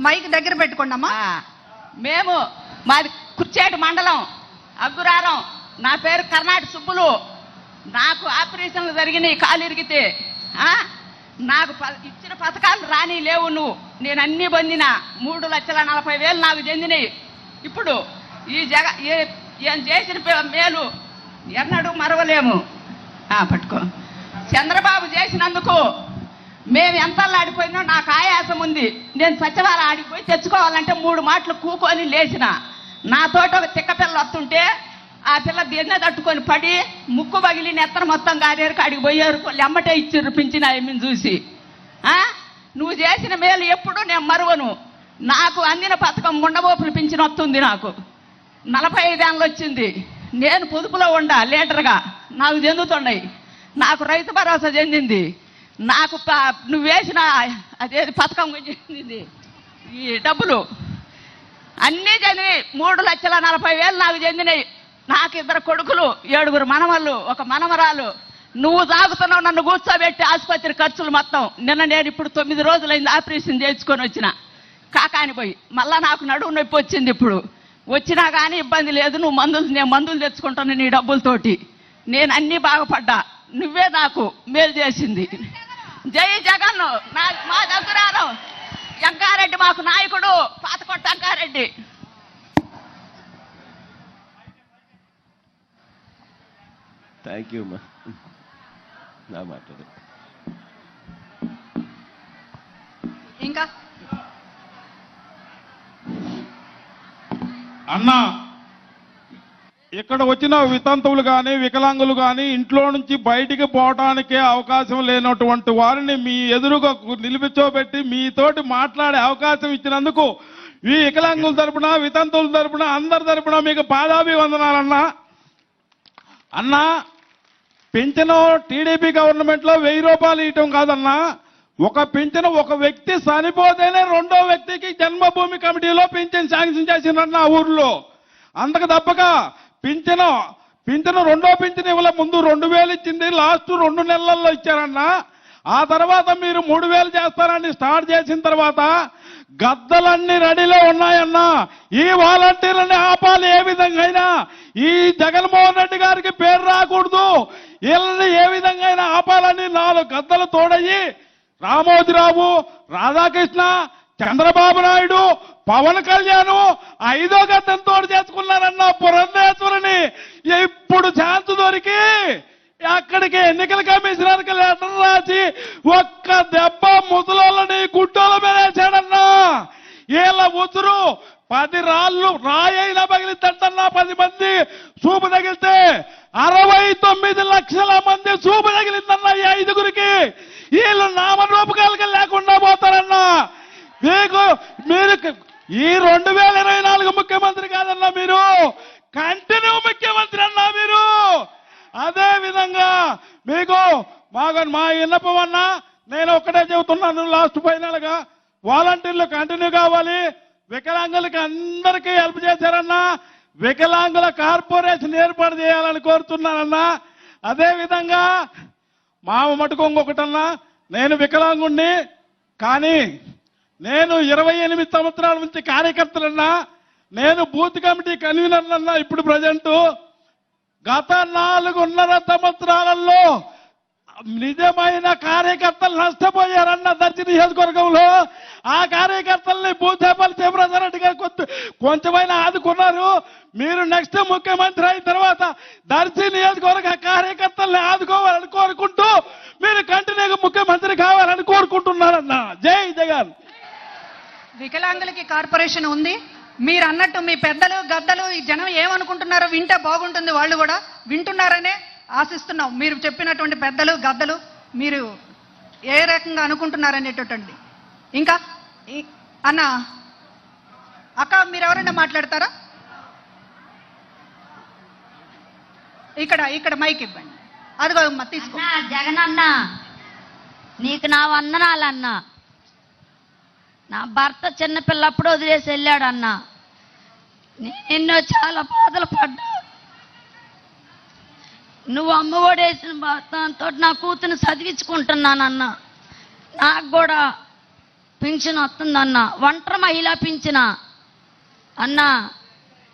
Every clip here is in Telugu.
మైక్ దగ్గర పెట్టుకోండమ్మా. మేము మాది కుర్చేటి మండలం అగ్గురారం. నా పేరు కర్ణాటక సుబ్బులు. నాకు ఆపరేషన్లు జరిగినాయి కాలు ఇరిగితే. నాకు ప- ఇచ్చిన పథకాలు రాని లేవు నువ్వు. నేను అన్ని పొందిన. మూడు లక్షల నలభై వేలు నాకు చెందినాయి. ఇప్పుడు ఈ జగ ఏ- ఏం చేసిన మేలు ఎన్నడూ మరవలేము. పట్టుకో. చంద్రబాబు చేసినందుకు మేము ఎంత ఆడిపోయినా నాకు ఆయాసం ఉంది. నేను సత్యవారం ఆడిపోయి తెచ్చుకోవాలంటే మూడు మాటలు కూకొని లేచిన. నాతోట ఒక చిక్క పిల్ల వస్తుంటే ఆ పిల్ల దీన్నే తట్టుకొని పడి ముక్కు పగిలి నెత్తన మొత్తం గారేరికి అడిగి పోయారు. ఎమ్మటే ఇచ్చిర్రు పించిన ఆమెను చూసి. నువ్వు చేసిన మేలు ఎప్పుడు నేను మరువను. నాకు అందిన పథకం ముండబోపులు పింఛన్ వస్తుంది నాకు. నలభై ఐదేళ్ళు వచ్చింది. నేను పొదుపులో ఉండా లీటర్గా నాకు చెందుతున్నాయి. నాకు రైతు భరోసా చెందింది. నాకు నువ్వు వేసిన అదేది పథకం చెందింది ఈ డబ్బులు. అన్నీ చెందినాయి మూడు లక్షల నలభై వేలు నాకు చెందినాయి నాకు ఇద్దరు కొడుకులు ఏడుగురు మనవళ్ళు ఒక మనవరాలు. నువ్వు తాగుతున్నావు నన్ను కూర్చోబెట్టి ఆసుపత్రి ఖర్చులు మొత్తం. నిన్న నేను ఇప్పుడు తొమ్మిది రోజులైంది ఆపరేషన్ చేయించుకొని వచ్చిన. కాకాని పోయి. మళ్ళా నాకు నడువు నొప్పి వచ్చింది ఇప్పుడు. వచ్చినా కానీ ఇబ్బంది లేదు. నువ్వు మందులు నేను మందులు తెచ్చుకుంటాను నీ డబ్బులతోటి. నేను అన్నీ బాగుపడ్డా. నువ్వే నాకు మేలు చేసింది. జై జగన్. నా మా దగ్గరారు జంగారెడ్డి మాకు నాయకుడు పాతకొట్ట జంగారెడ్డి థ్యాంక్ యూ అమ్మా నా మాట్లాడు ఇంకా? అన్న ఇక్కడ వచ్చిన వితంతువులు కానీ వికలాంగులు కానీ ఇంట్లో నుంచి బయటికి పోవటానికే అవకాశం లేనటువంటి వారిని మీ ఎదురుగా నిలిపించోబెట్టి మీతోటి మాట్లాడే అవకాశం ఇచ్చినందుకు ఈ వికలాంగుల తరపున వితంతువుల తరపున అందరి తరపున మీకు పాదాభివందనాలన్నా. అన్నా పింఛను టీడీపీ గవర్నమెంట్లో వెయ్యి రూపాయలు ఇవ్వటం కాదన్నా. ఒక పింఛను ఒక వ్యక్తి చనిపోతేనే రెండో వ్యక్తికి జన్మభూమి కమిటీలో పింఛన్ శాంక్షన్ చేసిందన్న ఆ ఊర్లో. అంతకు తప్పక పింఛను పింఛను రెండో పింఛను ఇవ్వలే ముందు రెండు వేలు ఇచ్చింది లాస్ట్ రెండు నెలల్లో ఇచ్చారన్న. ఆ తర్వాత మీరు మూడు వేలు చేస్తారని స్టార్ట్ చేసిన తర్వాత గద్దలన్నీ రెడీలో ఉన్నాయన్నా. ఈ వాలంటీర్లని ఆపాలి ఏ విధంగా అయినా ఈ జగన్మోహన్ రెడ్డి గారికి పేరు రాకూడదు. వీళ్ళని ఏ విధంగా అయినా ఆపాలని నాలుగు గద్దలు తోడయ్యి రామోజీరావు రాధాకృష్ణ చంద్రబాబు నాయుడు పవన్ కళ్యాణ్ ఐదో గద్దం తోడు చేసుకున్నారన్న పురంధేశ్వరుని ఇప్పుడు ఛాన్స్ దొరికి అక్కడికి ఎన్నికల కమిషనర్కి లెటర్ రాసి ఒక్క దెబ్బ ముసలోళ్ళని గుట్టోల మీద వేసాడన్నా వీళ్ళ ఉసురు పది రాళ్ళు రాయైనా పగిలిద్దంటన్నా పది మంది చూపు తగిలితే అరవై తొమ్మిది లక్షల మంది చూపు తగిలిందన్న ఈ ఐదుగురికి వీళ్ళు మీకు మీరు ఈ రెండు వేల ఇరవై నాలుగు ముఖ్యమంత్రి కాదన్నా మీరు. కంటిన్యూ ముఖ్యమంత్రి అన్నా మీరు. అదే విధంగా మీకు మాకు మా విన్నపం అన్నా నేను ఒక్కటే చెబుతున్నాను లాస్ట్ ఫైనల్గా వాలంటీర్లు కంటిన్యూ కావాలి. వికలాంగులకి అందరికీ హెల్ప్ చేశారన్నా వికలాంగుల కార్పొరేషన్ ఏర్పాటు చేయాలని కోరుతున్నానన్నా అదే విధంగా మా మటుకు ఇంకొకటన్నా నేను వికలాంగుణ్ణి కానీ నేను ఇరవై ఎనిమిది సంవత్సరాల నుంచి కార్యకర్తలన్నా నేను బూత్ కమిటీ కన్వీనర్లన్నా ఇప్పుడు ప్రజెంట్. గత నాలుగున్నర సంవత్సరాలలో నిజమైన కార్యకర్తలు నష్టపోయారన్న దర్శి నియోజకవర్గంలో ఆ కార్యకర్తల్ని భూచేపల్లి శివరాజరెడ్డి గారు కొంత కొంచెమైనా ఆదుకున్నారు. మీరు నెక్స్ట్ ముఖ్యమంత్రి అయిన తర్వాత దర్శి నియోజకవర్గ కార్యకర్తల్ని ఆదుకోవాలని కోరుకుంటూ మీరు కంటిన్యూగా ముఖ్యమంత్రి కావాలని కోరుకుంటున్నారన్న. జై జగన్. వికలాంగులకి కార్పొరేషన్ ఉంది. మీరు అన్నట్టు మీ పెద్దలు గద్దలు ఈ జనం ఏమనుకుంటున్నారో వింటే బాగుంటుంది వాళ్ళు కూడా. వింటున్నారనే ఆశిస్తున్నాం. మీరు చెప్పినటువంటి పెద్దలు గద్దలు మీరు ఏ రకంగా అనుకుంటున్నారనేటటువంటి. ఇంకా? అన్న అక్క మీరు ఎవరైనా మాట్లాడతారా? ఇక్కడ ఇక్కడ మైక్ ఇవ్వండి. అదిగో తీసుకో. అన్నా నీకు నా వందనాలన్నా. నా భర్త చిన్నపిల్లప్పుడు వదిలేసి వెళ్ళాడన్నా. నేను ఎన్నో చాలా బాధలు పడ్డా. నువ్వు అమ్మఒడి వేసిన దాంతో నా కూతురు చదివించుకుంటున్నానన్న. నాకు కూడా పింఛన్ వస్తుందన్న. ఒంటరి మహిళ పింఛన? అన్న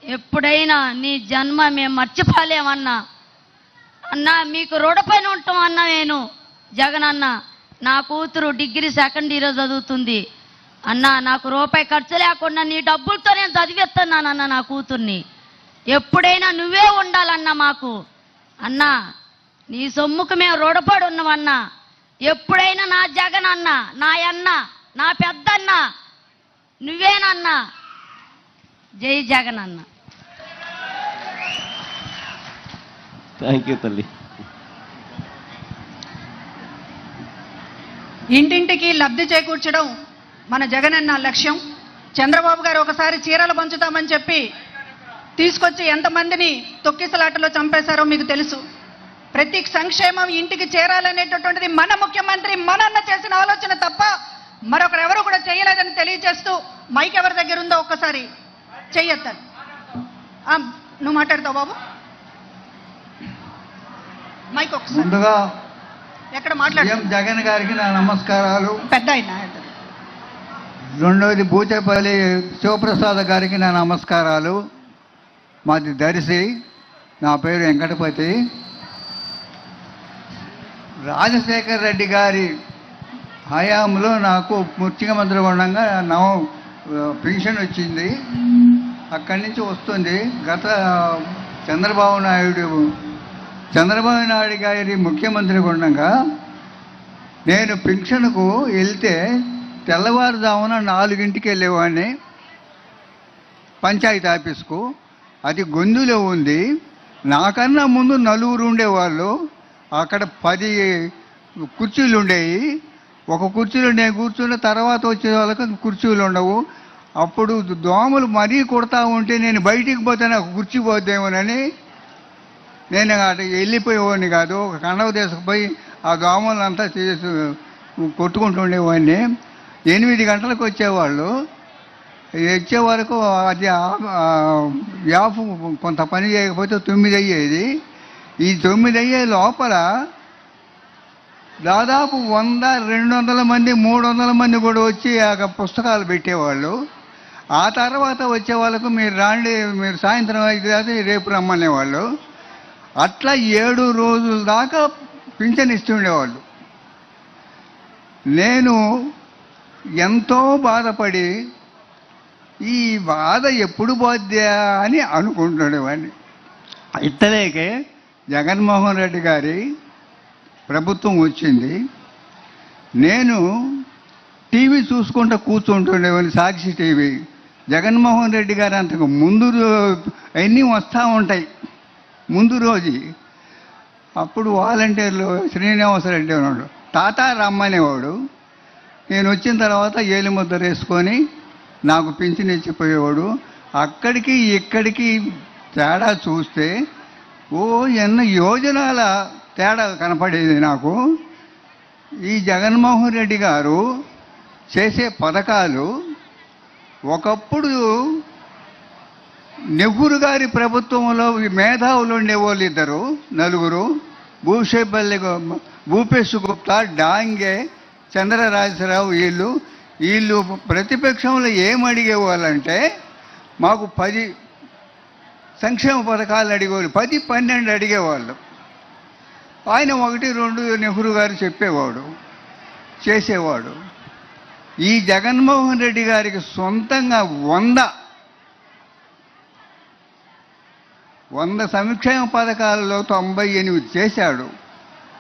ఎప్పుడైనా నీ జన్మ మేము మర్చిపోలేమన్నా. అన్న మీకు రోడ్డుపైన ఉంటాం అన్న నేను. జగన్ అన్న నా కూతురు డిగ్రీ సెకండ్ ఇయర్ చదువుతుంది. అన్న నాకు రూపాయి ఖర్చు లేకుండా నీ డబ్బులతో నేను చదివిస్తున్నానన్న నా కూతుర్ని. ఎప్పుడైనా నువ్వే ఉండాలన్న మాకు. అన్న నీ సొమ్ముకు మేము రుణపడి ఉన్నామన్నా. ఎప్పుడైనా నా జగన్ అన్న నా అన్న నా పెద్దన్న నువ్వేనన్నా. జై జగన్ అన్న. థ్యాంక్ యూ తల్లి. ఇంటింటికి లబ్ధి చేకూర్చడం మన జగనన్న లక్ష్యం. చంద్రబాబు గారు ఒకసారి చీరలు పంచుతామని చెప్పి తీసుకొచ్చి ఎంతమందిని తొక్కిసలాటలో చంపేశారో మీకు తెలుసు. ప్రతి సంక్షేమం ఇంటికి చేరాలనేటటువంటిది మన ముఖ్యమంత్రి మనన్న చేసిన ఆలోచన తప్ప మరొకరు ఎవరు కూడా చేయలేదని తెలియజేస్తూ మైక్ ఎవరి దగ్గర ఉందో ఒక్కసారి చెయ్యొద్దని. నువ్వు మాట్లాడతావు బాబు. మైక్ ఒకసారి ముందుగా ఎక్కడ మాట్లాడు జగన్ గారికి నా నమస్కారాలు. పెద్ద అయినా రెండవది బూచేపల్లి శివప్రసాద్ గారికి నా నమస్కారాలు. మాది దర్శి నా పేరు వెంకటపతి. రాజశేఖర్ రెడ్డి గారి హయాంలో నాకు ముఖ్యమంత్రి ఉండగా నవ పెన్షన్ వచ్చింది. అక్కడి నుంచి వస్తుంది. గత చంద్రబాబు నాయుడు చంద్రబాబు నాయుడు గారి ముఖ్యమంత్రి ఉండగా నేను పెన్షన్కు వెళ్తే తెల్లవారుజామున నాలుగింటికి వెళ్ళేవాడిని. పంచాయతీ ఆఫీస్కు. అది గొంతులో ఉంది. నాకన్నా ముందు నలుగురు ఉండేవాళ్ళు. అక్కడ పది కుర్చీలు ఉండేవి. ఒక కుర్చీలో నేను కూర్చున్న తర్వాత వచ్చే వాళ్ళకి కుర్చీలు ఉండవు. అప్పుడు దోమలు మరీ కొడతా ఉంటే నేను బయటికి పోతే నాకు కుర్చీ పోద్దేమోనని నేను అటు వెళ్ళిపోయేవాడిని కాదు. ఒక కండవ తీసుకుపోయి ఆ దోమలంతా చేసి కొట్టుకుంటుండేవాడిని ఎనిమిది గంటలకు వచ్చేవాళ్ళు. వచ్చే వరకు అది యాప్ కొంత పని చేయకపోతే తొమ్మిది అయ్యేది. ఈ తొమ్మిది అయ్యే లోపల దాదాపు వంద రెండు వందల మంది మూడు వందల మంది కూడా వచ్చి ఆ పుస్తకాలు పెట్టేవాళ్ళు. ఆ తర్వాత వచ్చే వాళ్ళకు మీరు రాండి మీరు సాయంత్రం అయితే రేపు రమ్మనేవాళ్ళు. అట్లా ఏడు రోజుల దాకా పింఛన్ ఇస్తుండేవాళ్ళు. నేను ఎంతో బాధపడి ఈ బాధ ఎప్పుడు పోద్దా అని అనుకుంటుండేవాడిని ఇట్టలేకే జగన్మోహన్ రెడ్డి గారి ప్రభుత్వం వచ్చింది. నేను టీవీ చూసుకుంటూ కూర్చుంటుండేవాడిని సాక్షి టీవీ. జగన్మోహన్ రెడ్డి గారు అంతకు ముందు అన్నీ వస్తూ ఉంటాయి. ముందు రోజు. అప్పుడు వాలంటీర్లు శ్రీనివాసరెడ్డి ఉన్నాడు. తాత రమ్మనేవాడు నేను వచ్చిన తర్వాత ఏలి ముద్ర వేసుకొని నాకు పింఛన్ ఇచ్చిపోయేవాడు. అక్కడికి ఇక్కడికి తేడా చూస్తే ఓ ఎన్నో యోజనాల తేడా కనపడేది నాకు. ఈ జగన్మోహన్ రెడ్డి గారు చేసే పథకాలు ఒకప్పుడు నెహ్రూ గారి ప్రభుత్వంలో మేధావులు ఉండేవాళ్ళు ఇద్దరు నలుగురు. భూషేపల్లి భూపేశ్ గుప్తా డాంగే చంద్రరాజరావు వీళ్ళు వీళ్ళు ప్రతిపక్షంలో ఏం అడిగేవాళ్ళంటే మాకు పది సంక్షేమ పథకాలు అడిగేవాళ్ళు పది పన్నెండు అడిగేవాళ్ళు. ఆయన ఒకటి రెండు నెహ్రూ గారు చెప్పేవాడు చేసేవాడు. ఈ జగన్మోహన్ రెడ్డి గారికి సొంతంగా వంద వంద సంక్షేమ పథకాలలో తొంభై ఎనిమిది చేశాడు.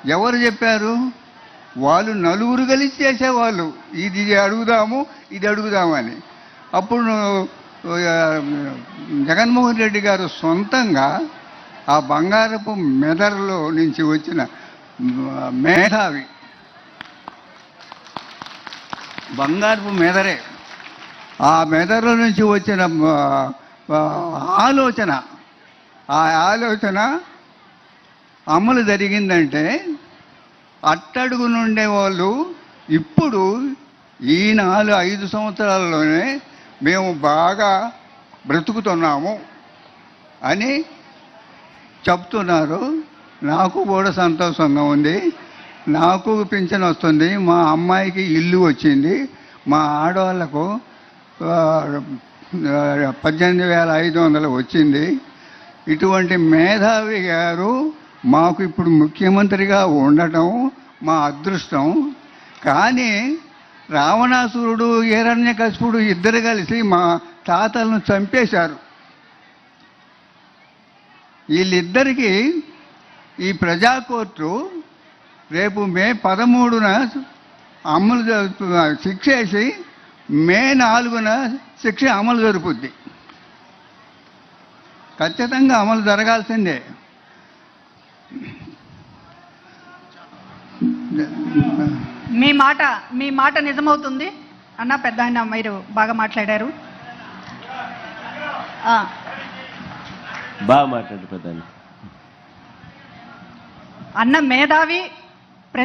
ఎవరు చెప్పారు? వాళ్ళు నలుగురు కలిసి చేసేవాళ్ళు. ఇది అడుగుదాము ఇది అడుగుదామని. అప్పుడు జగన్మోహన్ రెడ్డి గారు సొంతంగా ఆ బంగారపు మెదర్లో నుంచి వచ్చిన మేధావి. బంగారపు మెదరే ఆ మెదడులో నుంచి వచ్చిన ఆలోచన. ఆ ఆలోచన అమలు జరిగిందంటే అట్టడుగు నుండే వాళ్ళు ఇప్పుడు ఈ నాలుగు ఐదు సంవత్సరాల్లోనే మేము బాగా బ్రతుకుతున్నాము అని చెప్తున్నారు. నాకు కూడా సంతోషంగా ఉంది. నాకు పింఛన్ వస్తుంది. మా అమ్మాయికి ఇల్లు వచ్చింది. మా ఆడవాళ్ళకు పద్దెనిమిది వేల ఐదు వందలు వచ్చింది. ఇటువంటి మేధావి గారు మాకు ఇప్పుడు ముఖ్యమంత్రిగా ఉండటం మా అదృష్టం. కానీ రావణాసురుడు హిరణ్యకశిపుడు ఇద్దరు కలిసి మా తాతలను చంపేశారు. వీళ్ళిద్దరికీ ఈ ప్రజా కోర్టు రేపు మే పదమూడున అమలు జరుపు- శిక్ష వేసి మే నాలుగున శిక్ష అమలు జరుపుద్ది. ఖచ్చితంగా అమలు జరగాల్సిందే. మీ మాట మీ మాట నిజమవుతుంది? అన్న పెద్ద ఆయన మీరు బాగా మాట్లాడారు. ఆ, బాగా మాట్లాడు పెద్ద అన్న మేధావి